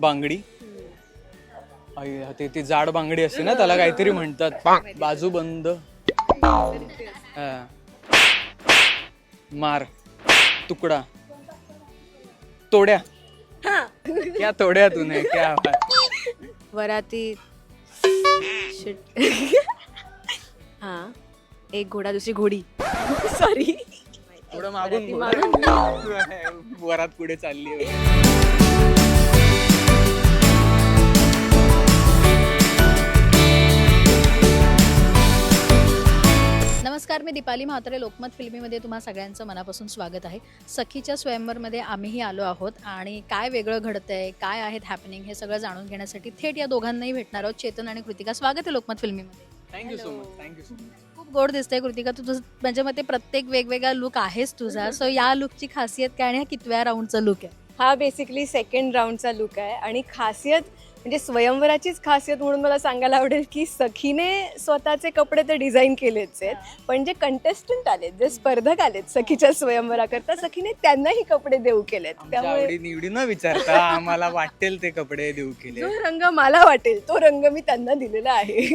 बांगडी. आई, ते ती जाड बांगडी असते ना त्याला काहीतरी म्हणतात. बाजू बंद. हा. मार. तुकडा. तोड्या. क्या तोड्या तूने क्या बात. वराती. शिट हा. एक घोडा दुसरी घोडी. सॉरी थोडं मागून वरात पुढे चालली आहे. मी दीपाली म्हात्रे लोकमत फिल्मीमध्ये तुम्हा सगळ्यांचं मनापासून स्वागत आहे. सखीच्या स्वयंवरमध्ये आम्हीही आलो आहोत आणि काय वेगळं घडतंय काय आहेत हॅपनिंग हे सगळं जाणून घेण्यासाठी थेट या दोघांनाही भेटणार आहोत. चेतन आणि कृतिका स्वागत आहे Lokmat फिल्मीमध्ये. Thank you so much thank you so much खूप गोड दिसतंय कृतिका तू तुझं माझ्या मते प्रत्येक वेगवेगळा लुक आहेच तुझा. सो या लुकची खासियत काय आणि हा कितव्या राऊंडचा लुक आहे? हा बेसिकली सेकंड राऊंडचा लुक आहे आणि खासियत म्हणजे स्वयंवराचीच खासियत म्हणून मला सांगायला आवडेल की सखीने स्वतःचे कपडे तर डिझाईन केलेच आहेत पण जे कंटेस्टंट आलेत जे स्पर्धक आलेत सखीच्या स्वयंवराकरता सखीने त्यांनाही कपडे देऊ केलेत. त्यामुळे निवडी न विचारता आम्हाला वाटेल ते कपडे देऊ केले जो रंग मला वाटेल तो रंग मी त्यांना दिलेला आहे.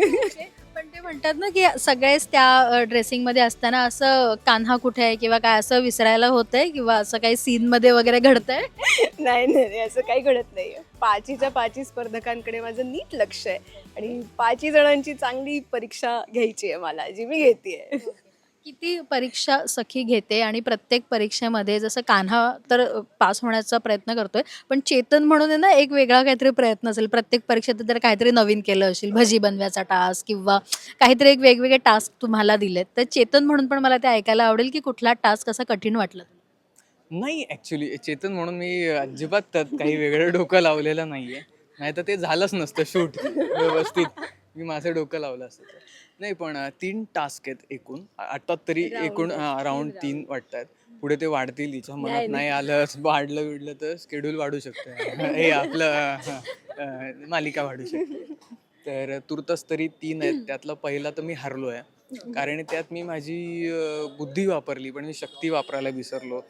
पण ते म्हणतात ना की सगळेच त्या ड्रेसिंगमध्ये असताना असं कान्हा कुठे आहे किंवा काय असं विसरायला होतंय किंवा असं काही सीनमध्ये वगैरे घडतंय? नाही नाही नाही, असं काही घडत नाही. पाचीच्या पाची स्पर्धकांकडे माझं नीट लक्ष आहे आणि पाची जणांची चांगली परीक्षा घ्यायची आहे मला जी मी घेते किती परीक्षा सखी घेते आणि प्रत्येक परीक्षेमध्ये जसं कान्हा तर पास होण्याचा प्रयत्न करतोय पण चेतन म्हणून आहे ना एक वेगळा काहीतरी प्रयत्न असेल. प्रत्येक परीक्षेत तर काहीतरी नवीन केलं असेल भजी बनवायचा टास्क किंवा काहीतरी एक वेगवेगळे टास्क तुम्हाला दिलेत तर चेतन म्हणून पण मला ते ऐकायला आवडेल की कुठला टास्क असा कठीण वाटला नाही ऍक्च्युली चेतन म्हणून मी अजिबात काही वेगळं डोकं लावलेलं नाहीये. नाही तर ते झालंच नसतं शूट व्यवस्थित. मी माझं डोकं लावलं असतं तर. नाही पण अं, तीन टास्क आहेत एकूण. आता तरी एकूण राऊंड तीन वाटतात. पुढे ते वाढतील तिच्या मनात नाही. आलं वाढलं विडलं तर स्केड्यूल वाढू शकतं. हे आपलं अं, अं, मालिका वाढू शकते. तर तुर्तस तरी तीन आहेत. त्यातलं पहिला तर मी हरलो आहे कारण त्यात मी माझी अं, बुद्धी वापरली पण मी शक्ती वापरायला विसरलो.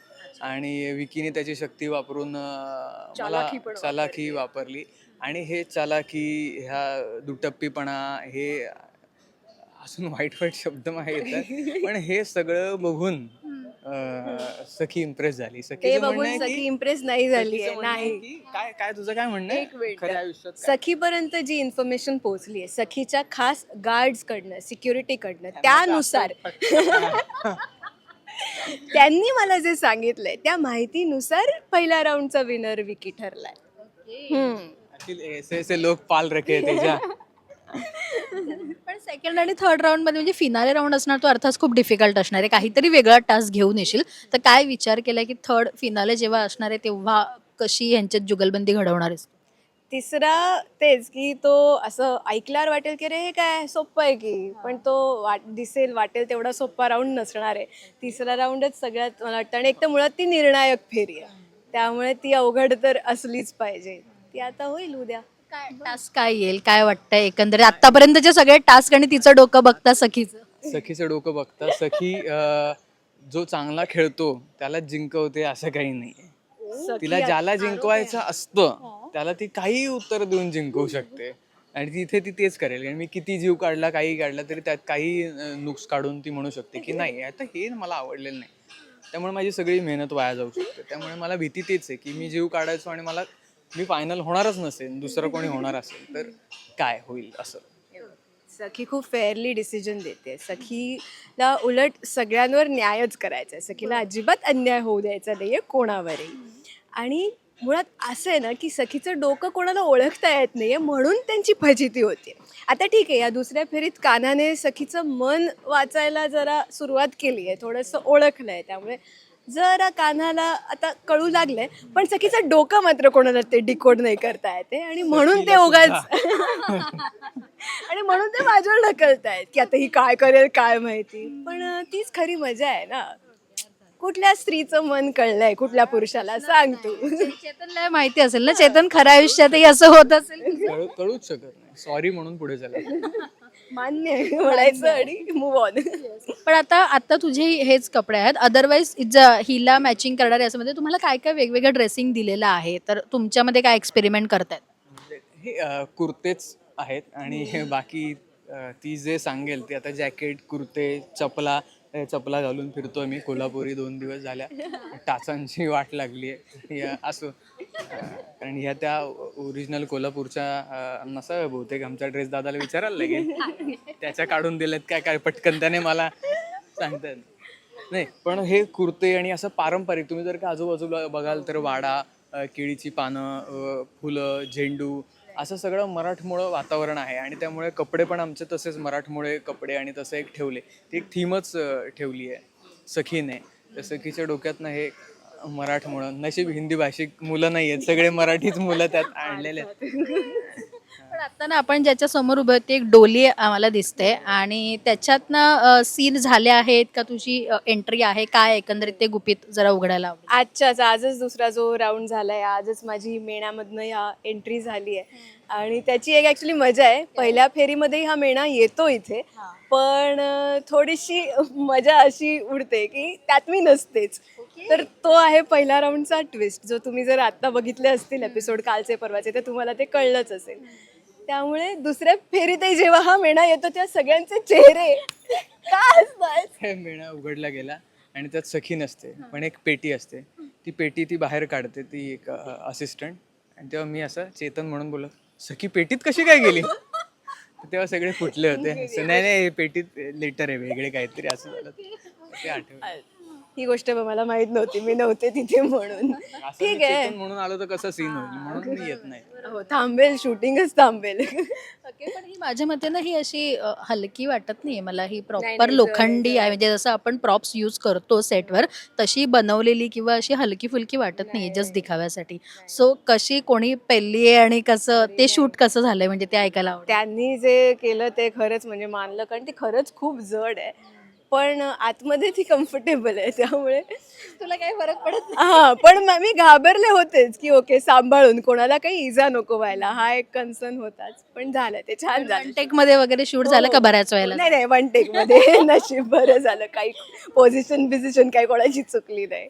आणि विकीने त्याची शक्ती वापरून अं, मला चालाखी वापरली. आणि हे चालाखी ह्या दुटप्पीपणा हे अजून वाईट वाईट शब्द माहीत येतात पण हे सगळं बघून अं, सखी इम्प्रेस झाली. ते सखीचं म्हणणं बघून आहे सखी इम्प्रेस नाही झाली सखीचं आहे. म्हणणं आहे नाही. की काय काय तुझं काय म्हणणं एक आहे मिनिट. खऱ्या आयुष्यात काय? सखीपर्यंत जी इन्फॉर्मेशन पोहोचली आहे सखीच्या खास गार्ड्स कडनं सिक्युरिटी कडनं त्यानुसार त्यांनी मला जे सांगितलंय त्या माहितीनुसार पहिल्या राऊंडचा विनर विकी ठरलाय. हम्म. ऐसे ऐसे लोक पाल रखे हैं तेजा। पण सेकंड आणि थर्ड राऊंडमध्ये म्हणजे फिनाले राऊंड असणार तो अर्थात खूप डिफिकल्ट असणार आहे. काहीतरी वेगळा टास्क घेऊन येशील. तर काय विचार केला की थर्ड फिनाले जेव्हा असणार आहे तेव्हा कशी यांच्यात जुगलबंदी घडवणार आहेस तिसरा तेच की तो असं ऐकल्यावर वाटेल की रे हे काय सोपं आहे की? पण तो वाट दिसेल वाटेल तेवढा सोपा राऊंड नसणार आहे. तिसरा राऊंडच सगळ्यात मला वाटतं आणि एक तर मुळात ती निर्णायक फेरी आहे. त्यामुळे ती अवघड तर असलीच पाहिजे. ती आता होईल उद्या. काय टास्क काय येईल काय वाटतंय एकंदरीत? आतापर्यंतचे सगळे टास्क आणि तिचं डोकं बघता सखीचं. सखीचं डोकं बघता. सखी अं, जो चांगला खेळतो त्याला जिंकवते असं काही नाही तिला ज्याला जिंकवायचं असतं त्याला ती काही उत्तर देऊन जिंकवू शकते. आणि तिथे ती तेच करेल. आणि मी किती जीव काढला काही काढला तरी त्यात काही अं, नुक्स काढून ती म्हणू शकते की नाही आता हे मला आवडलेलं नाही. त्यामुळे माझी सगळी मेहनत वाया जाऊ शकते. त्यामुळे मला भीती तेच आहे की मी जीव काढायचो आणि मला मी फायनल होणारच नसेल दुसरं कोणी होणार असेल तर काय होईल असं? सखी खूप फेअरली डिसिजन देते. सखीला उलट सगळ्यांवर न्यायच करायचा आहे सखीला अजिबात अन्याय होऊ द्यायचा नाहीये कोणावरही. आणि मुळात असं आहे ना की सखीचं डोकं कोणाला ओळखता येत नाही आहे म्हणून त्यांची फजिती होते. आता ठीक आहे या दुसऱ्या फेरीत कानाने सखीचं मन वाचायला जरा सुरुवात केली आहे थोडंसं ओळखलं आहे त्यामुळे जरा कान्हाला आता कळू लागलंय पण सखीचं डोकं मात्र कोणाला ते डिकोड नाही करता येते आणि म्हणून ते उगाच आणि म्हणून ते माझ्यावर ढकलतायत की आता ही काय करेल काय माहिती. पण तीच खरी मजा आहे ना. कुठल्या स्त्रीचं मन कळलंय कुठल्या पुरुषाला? सांग तू. चेतनला माहिती असेल ना चेतन खऱ्या आयुष्यातही असं होत असेल कळू- कळूच शकत नाही. सॉरी म्हणून पुढे चला मान्य आहे म्हणायचं आणि मूव ऑन पण आता आता तुझे हेच कपडे आहेत. अदरवाईज हिला मॅचिंग करणारे असं म्हणजे तुम्हाला काय काय वेगवेगळं ड्रेसिंग दिलेलं आहे? तर तुमच्यामध्ये काय एक्सपेरिमेंट करतायत? म्हणजे हे अ, कुर्तेच आहेत आणि हे बाकी अ, ती जे सांगेल ते आता जॅकेट कुर्ते चपला हे चपला घालून फिरतोय मी. कोल्हापुरी दोन दिवस झाल्या. टाचांची वाट लागली आहे. असो. कारण ह्या त्या ओरिजिनल कोल्हापूरच्या अ, नसाव्या बहुतेक. आमचा ड्रेस दादाला विचारायला लागेल. त्याच्या काढून दिलेत काय काय? पटकन त्याने मला सांगतात. नाही पण हे कुर्ते आणि असं पारंपरिक तुम्ही जर का आजूबाजूला बघाल तर वाडा केळीची पानं फुलं झेंडू असं सगळं मराठमोळं वातावरण आहे आणि त्यामुळे कपडे पण आमचे तसेच मराठमोळे कपडे आणि तसं एक ठेवले. ती एक थीमच ठेवली आहे सखीने. त्या सखीच्या डोक्यातनं हे मराठमोळं नशीब हिंदी भाषिक मुलं नाही आहेत सगळे मराठीच मुलं त्यात आणलेले आहेत. पण आता ना आपण ज्याच्या समोर उभे आहोत, ती एक डोली आम्हाला दिसते आणि त्याच्यातनं सीन झाले आहेत का? तुझी एंट्री आहे काय एकंदरीत ते गुपित जरा उघडायला आजच्याच आजच दुसरा जो राऊंड झालाय आजच माझी मेणामधनं ह्या एंट्री झाली आहे. आणि त्याची एक ऍक्च्युली मजा आहे. पहिल्या फेरीमध्ये हा मेणा येतो इथे पण थोडीशी मजा अशी उडते की त्यात मी नसतेच. तर तो आहे पहिला राऊंडचा ट्विस्ट जो तुम्ही जर आता बघितले असतील एपिसोड कालचे परवाचे तर तुम्हाला ते कळलंच असेल. त्यामुळे दुसऱ्या फेरीतही जेव्हा हा मेणा येतो त्या सगळ्यांचे चेहरे का असतात हे मेणा उघडला गेला आणि त्यात सखी नसते पण एक पेटी असते. ती पेटी ती बाहेर काढते ती एक असिस्टंट आणि तेव्हा मी असं चेतन म्हणून बोलत सखी पेटीत कशी काय गेली? तर तेव्हा सगळे फुटले होते. असं, नाही नाही हे पेटीत लेटर आहे वेगळे काहीतरी असं झालं. ते आठवलं. ही गोष्ट मला माहीत नव्हती. मी नव्हते तिथे म्हणून. ठीक आहे. चेतन म्हणून आलो तर कसं सीन होईल? म्हणून मी येत नाही. हो थांबेल. शूटिंगच थांबेल. ओके पण ही माझ्या मते ना ही अशी अ, हलकी वाटत नाही मला ही प्रॉपर लोखंडी आहे. म्हणजे जसं आपण प्रॉप्स यूज करतो सेटवर तशी बनवलेली किंवा अशी हलकी फुलकी वाटत नाही. जस्ट दिखाव्यासाठी सो कशी कोणी पेलली आहे आणि कसं ते शूट कसं झालंय म्हणजे ते ऐकायला आवडेल. त्यांनी जे केलं ते खरंच म्हणजे मानलं. कारण ती खरंच खूप जड आहे. पण आतमध्ये ती कम्फर्टेबल आहे त्यामुळे तुला काही फरक पडत हा पण म- मी घाबरले होतेच की ओके सांभाळून. कोणाला काही इजा नको व्हायला. हा एक कन्सर्न होताच. पण झालं ते छान झालं. टेकमध्ये वगैरे शूट झालं का बऱ्याच वेळेला? नाही नाही वन टेकमध्ये. नशीब बरं झालं. काही पोझिशन बिझिशन काही कोणाची चुकली नाही.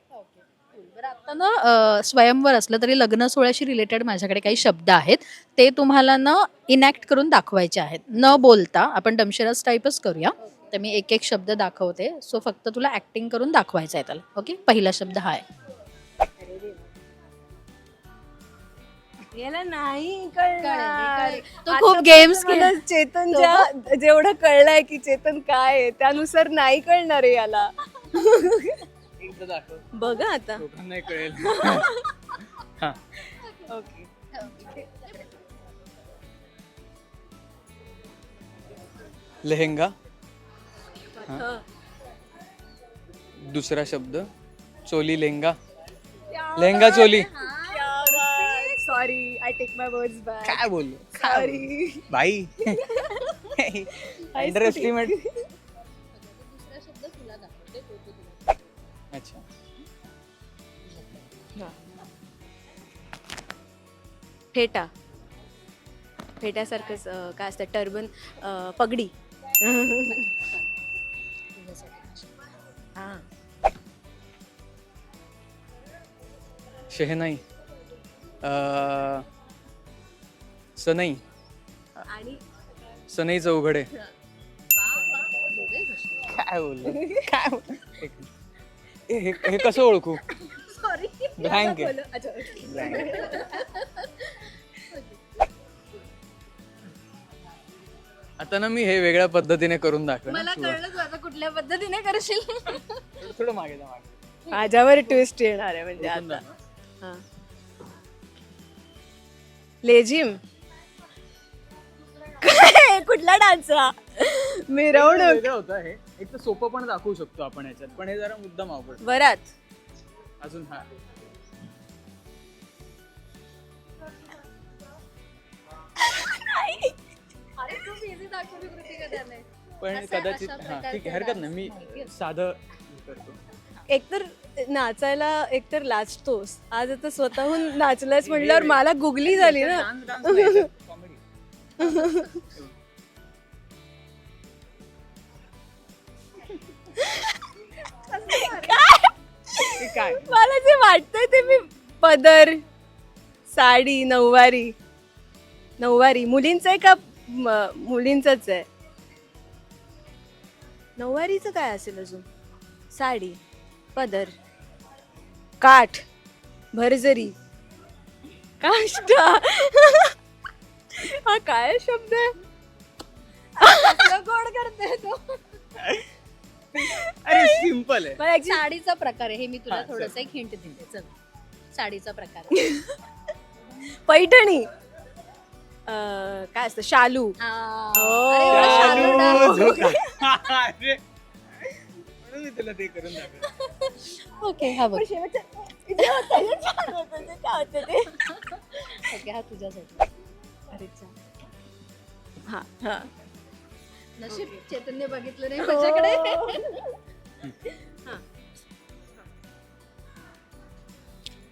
बरं आता ना अ, स्वयंवर असलं तरी लग्न सोहळ्याशी रिलेटेड माझ्याकडे काही शब्द आहेत. ते तुम्हाला ना इनॅक्ट करून दाखवायचे आहेत. न बोलता आपण डमशेरास टाईपच करूया. तर मी एक एक शब्द दाखवते. सो फक्त तुला ऍक्टिंग करून दाखवायचं आहे त्याला. ओके पहिला शब्द हा आहे. याला नाही कळेल, कळणार. तो खूप पण games मला चेतनच्या जेवढं कळलंय की चेतन काय आहे त्यानुसार नाही कळणार आहे याला. एकदा दाखव बघा आता. लोकांनाही कळेल. हा. ओके लेहेंगा. हा. दुसरा शब्द choli lehenga. Lehenga choli. Sorry I take my words back काय बोललो सॉरी बाई. अंडर एस्टिमेट अच्छा. फेटा. फेट्यासारखंच काय असतं टर्बन पगडी. शहनाई सनई आणि? सनई चौघडे काय बोललो? काय बोल-. ए, हे हे कसं ओळखू? सॉरी ब्लँक आता ना मी हे वेगळ्या पद्धतीने करून दाखवेन मला कळलं कुठल्या पद्धतीने करशील? थोडं थोडं मागे जा मागे. माझ्यावर ट्विस्ट येणार आहे म्हणजे आता. जा. हा. लेझिम काय? कुठला डान्स हा? मिरवणूक. वेगळं होतं हे. एक तर सोपं पण दाखवू शकतो आपण याच्यात पण हे जरा मुद्दाम अवघड. वरात. अजून हा. पण कदाचित हा ठीक आहे हरकत नाही. मी साधं करतो. एकतर नाचायला एकतर लाजतोस. आज आता स्वतःहून नाचलायस म्हटल्यावर मला गुगली झाली ना. डान्स डान्स नाही याच्यात, comedy. ते काय? मला जे वाटतंय ते मी पदर साडी नऊवारी. नऊवारी. मुलींचं आहे का म- मुलींचंच आहे? नऊवारीचं काय असेल अजून? साडी पदर काठ. भरजरी. काष्टा. हा काय शब्द आहे? गोड करते तो. अरे सिंपल आहे. मला actually- साडीचा प्रकार आहे हे मी तुला हा, चल. थोडस एक हिंट देते. चल. साडीचा प्रकार. पैठणी. अं, काय असतं शालू आ, ओ. अरे, एवढं शालू डाल. चालू झोका. अरे. म्हणून मी तुला ते करून दाखवलं. ओके हा बघ पण शेवटचं- जे होतं ते छान होतं, ते काय होतं ते? ओके हा तुझ्यासाठी अरे चा. हा हा नशीब चैतन्य बघितलं नाही माझ्याकडे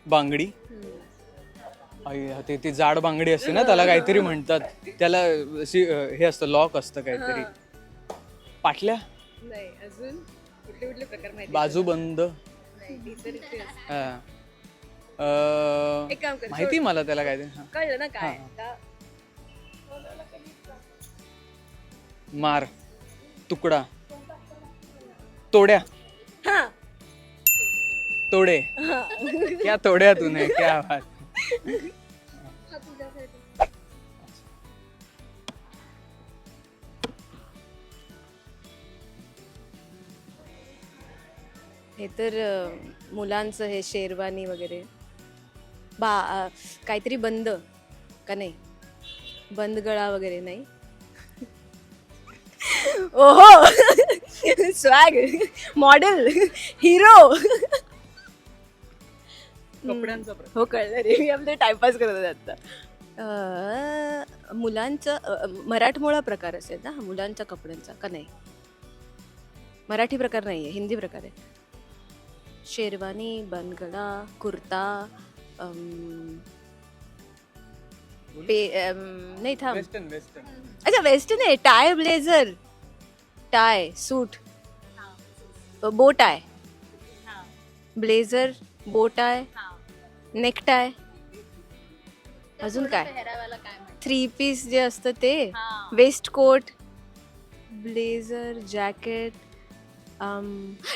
बांगडी ते ती जाड बांगडी असते ना त्याला काहीतरी म्हणतात. त्याला अशी, अं, हे असतं लॉक असतं काहीतरी. पाटल्या? नाही अजून कुठले कुठले प्रकार माहिती बाजूबंद नाही, ती तर इथे असते. हा. अं, एक काम कर, माहिती मला त्याला काहीतरी? हा. कळलं ना काय? मार. तुकडा. तोड्या. हा. तोडे. क्या तोड्या तूने? क्या बात. हे तर मुलांचं हे शेरवानी वगैरे. बा काहीतरी बंद का नाही? बंद गळा वगैरे नाही? ओहो! स्वॅग! मॉडेल! हिरो! कपड्यांचा हो कळलं रे. मी आपले टाइमपास करत होते आता. अं, मुलांचं अं, मराठमोळा प्रकार असेल ना हा मुलांच्या कपड्यांचा का नाही? मराठी प्रकार नाही आहे हिंदी प्रकार आहे. शेरवानी बनगडा कुर्ता अं, पे अं, नाही थांब. Western western. अच्छा वेस्टर्न आहे tie blazer. Tie suit. Bow tie. Blazer bow tie. Neck tie अजून काय? थ्री पीस जे असतं ते. Waistcoat blazer jacket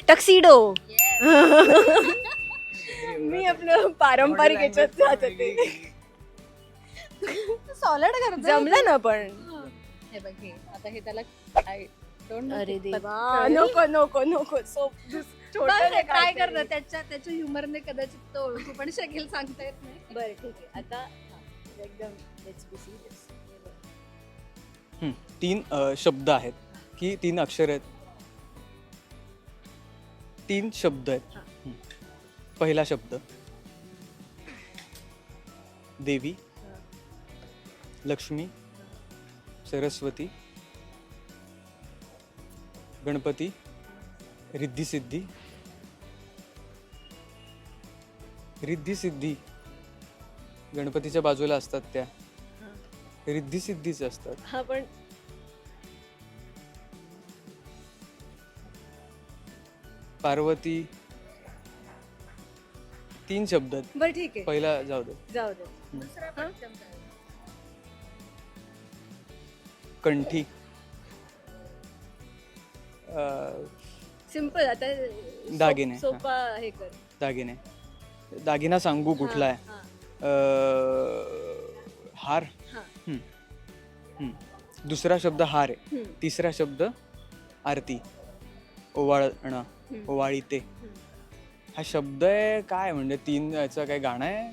tuxedo. मी आपलं पारंपरिक याच्यात जात होते. सॉलिड करतो जमलं ना पण. हे. बघ हे. आता हे त्याला आय डोंट अरे देवा. नको नको नको. सो ट्राय कर ना त्याच्या त्याच्या ह्युमरने कदाचित तो ओळखू पण शकेल सांगता येत नाही. बरं ठीक आहे. आता हा, एकदम let's be serious. हम्म. तीन अ, शब्द आहेत की तीन अक्षर आहेत? तीन शब्द आहेत. पहिला शब्द देवी लक्ष्मी सरस्वती गणपती रिद्धी सिद्धी रिद्धी सिद्धी गणपतीच्या बाजूला असतात त्या. रिद्धी सिद्धीच असतात. हा पण पार्वती तीन शब्द आहेत. बरं ठीक आहे. पहिला जाऊ दे. जाऊ दे. कंठी. अं, सिंपल आता सोप- दागिने, हा. सोपा हे कर. दागिने. दागिना सांगू कुठला आहे? हा, अं, हार? हा. हम्म. हम्म. दुसरा शब्द हार आहे. हम्म. तिसरा शब्द आरती. ओवाळणं हम्म. ओवाळीते. हा शब्द आहे काय? म्हणजे तीन याचं काय गाणं आहे?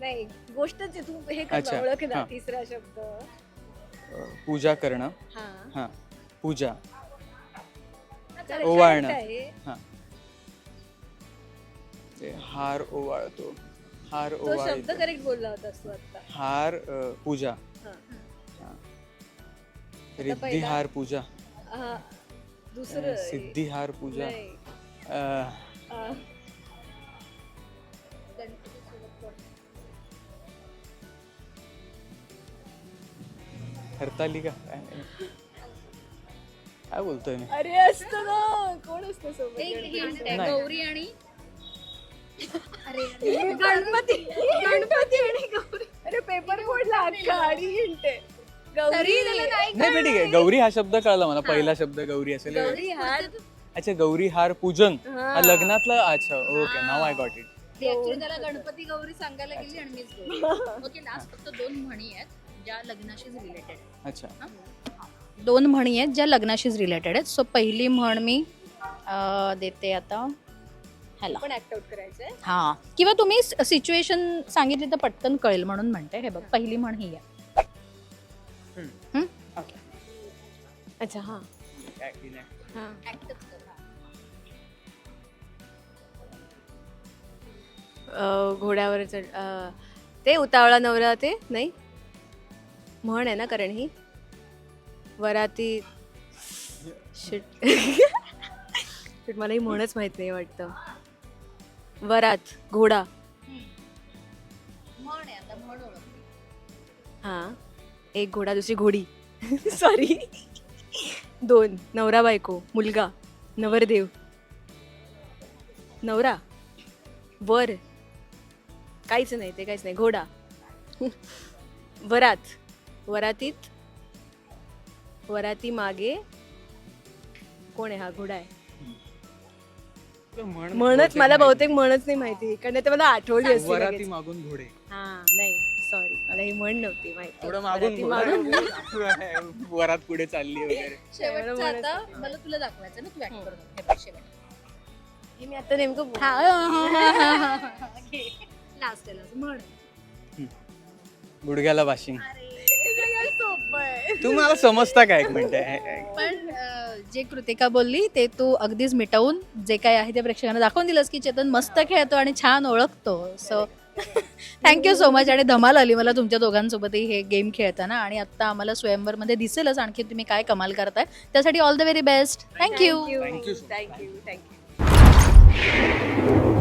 नाही गोष्टच आहे. तू हे कर अच्छा, ना, ओळख ना हा. तिसरा शब्द. अं, पूजा करणं. हा. हा. पूजा. तर ओवाळणं. काय आहे? हा ते हार ओवाळतो हार तो शब्द ओवाळतो करेक्ट बोलला होतास तू आता हार अं, पूजा हा. रिद्धी पहिला- हार पूजा हा. दुसरं सिद्धी हार पूजा नाही. अं, आ, हरतालिका काय काय बोलतोय मी? अरे असतं ना कोण असतं सोबत? एक गणपती. hint सोबत? आहे, नाही. गौरी आणि अरे गणपती. गणपती आणि गौरी. अरे पेपर बोर्ड लहान गाडी हिंटे तरी गौरी. त्याला नाही नाही पण ठीक आहे. गौरी हा शब्द कळला मला. पहिला शब्द गौरी असेल. गौरी हार. अच्छा गौरी हार पूजन. हा. हा लग्नातला अच्छा ओके नाव आय गॉट इट त्याला गणपती गौरी सांगायला गेली आणि मीच. ओके लास्ट फक्त दोन म्हणी आहेत ज्या लग्नाशीच रिलेटेड अच्छा. दोन म्हणी आहेत ज्या लग्नाशीच रिलेटेड आहेत. सो पहिली म्हण मी अं, देते आता. ह्याला. पण ऍक्ट आउट करायचंय. हा. किंवा तुम्ही सिच्युएशन सांगितली तर पटकन कळेल म्हणून म्हणते. हे बघ पहिली म्हण ही आहे. अच्छा हा. हा. अं, घोड्यावर चढ अं, ते उतावळा नवरा ते नाही? म्हण आहे ना कारण ही? वराती शिट शिट मला ही म्हणच माहीत नाही वाटतं. वरात घोडा. म्हण आहे आता म्हण ओळख. हा एक घोडा दुसरी घोडी. सॉरी दोन नवरा बायको मुलगा नवरदेव. नवरा वर. काहीच नाही ते काहीच नाही घोडा. वरात वरातीत वराती मागे. कोण आहे हा? घोडा आहे. म्हणच मला बहुतेक म्हणच नाही माहिती. कारण ते मला आठवली असते वराती लगेच. मागून घोडे. हा नाही सॉरी मला ही म्हण नव्हती माहिती. थोडं मागून वराती घोडे. वरात पुढे चालली वगैरे. शेवटचं म्हणत आता मला तुला दाखवायचं ना तू ऍक्ट करून हे बघ शेवट. हे मी आता नेमकं लास्ट लास्ट म्हण. गुडघ्याला बाशिंग हे आहे. तू मला समजता का एक मिनिट? पण अं, जे कृतिका बोलली ते तू अगदीच मिटवून जे काय आहे ते प्रेक्षकांना दाखवून दिलंस की चेतन मस्त खेळतो आणि छान ओळखतो. सो थँक्यू सो मच आणि धमाल आली मला तुमच्या दोघांसोबतही हे गेम खेळताना आणि आता आम्हाला स्वयंवरमध्ये दिसेलच आणखी तुम्ही काय कमाल करताय. त्यासाठी all the very best thank you. So